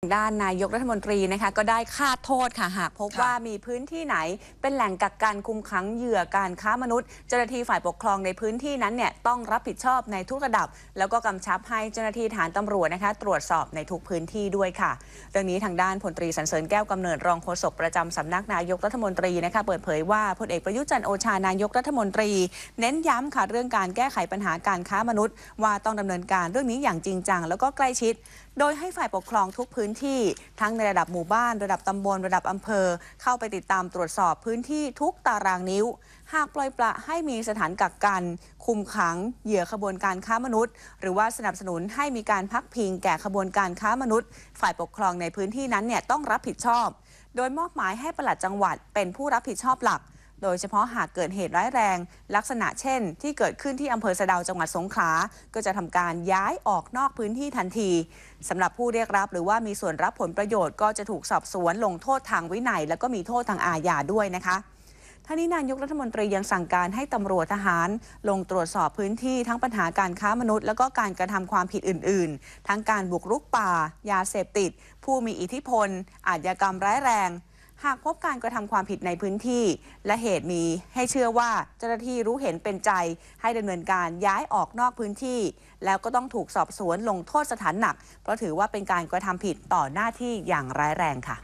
ด้านนายกรัฐมนตรีนะคะก็ได้คาดโทษค่ะหากพบค่ะว่ามีพื้นที่ไหน เป็นแหล่งกักกันคุมขังเหยื่อการค้ามนุษย์ เจ้าหน้าที่ฝ่ายปกครองในพื้นที่นั้นเนี่ยต้องรับผิดชอบในทุกระดับ แล้วก็กำชับให้เจ้าหน้าที่ฐานตำรวจนะคะ ตรวจสอบในทุกพื้นที่ด้วยค่ะเรื่องนี้ทางด้านพลตรีสันเสริญแก้วกำเนิดรองโฆษกประจำสำนักนายกรัฐมนตรีนะคะเปิดเผยว่าพลเอกประยุทธ์จันทร์โอชานายกรัฐมนตรี เน้นย้ำค่ะเรื่องการแก้ไขปัญหาการค้ามนุษย์ ว่าต้องดำเนินการเรื่องนี้อย่างจริงจังแล้วก็ใกล้ชิด โดยให้ฝ่ายปกครองทุกพื้นที่ ทั้งในระดับหมู่บ้านระดับตำบลระดับอำเภอ เข้าไปติดตามตรวจสอบพื้นที่ทุกตารางนิ้ว หากปล่อยปละให้มีสถานกักกัน คุมขัง เหยื่อขบวนการค้ามนุษย์ หรือว่าสนับสนุนให้มีการพักพิงแก่ขบวนการค้ามนุษย์ ฝ่ายปกครองในพื้นที่นั้นเนี่ยต้องรับผิดชอบ โดยมอบหมายให้ปลัดจังหวัดเป็นผู้รับผิดชอบหลัก โดยเฉพาะหากเกิดเหตุร้ายแรง ลักษณะเช่น ที่เกิดขึ้นที่อำเภอสะดาวจังหวัดสงขลา ก็จะทำการย้ายออกนอกพื้นที่ทันทีสำหรับผู้เรียกรับหรือว่ามีส่วนรับผลประโยชน์ก็จะถูกสอบสวนลงโทษทางวินัย แล้วก็มีโทษทางอาญาด้วยนะคะท่านี้นายกรัฐมนตรียังสั่งการให้ตำรวจทหาร ลงตรวจสอบพื้นที่ทั้งปัญหาการค้ามนุษย์ แล้วก็การกระทำความผิดอื่น ๆ ทั้งการบุกรุกป่า ยาเสพติด ผู้มีอิทธิพล อาชญากรรมร้ายแรง หากพบการกระทำความผิดในพื้นที่ และเหตุมีให้เชื่อว่าเจ้าหน้าที่รู้เห็นเป็นใจ ให้ดำเนินการย้ายออกนอกพื้นที่ แล้วก็ต้องถูกสอบสวนลงโทษสถานหนัก เพราะถือว่าเป็นการกระทำผิดต่อหน้าที่อย่างร้ายแรงค่ะ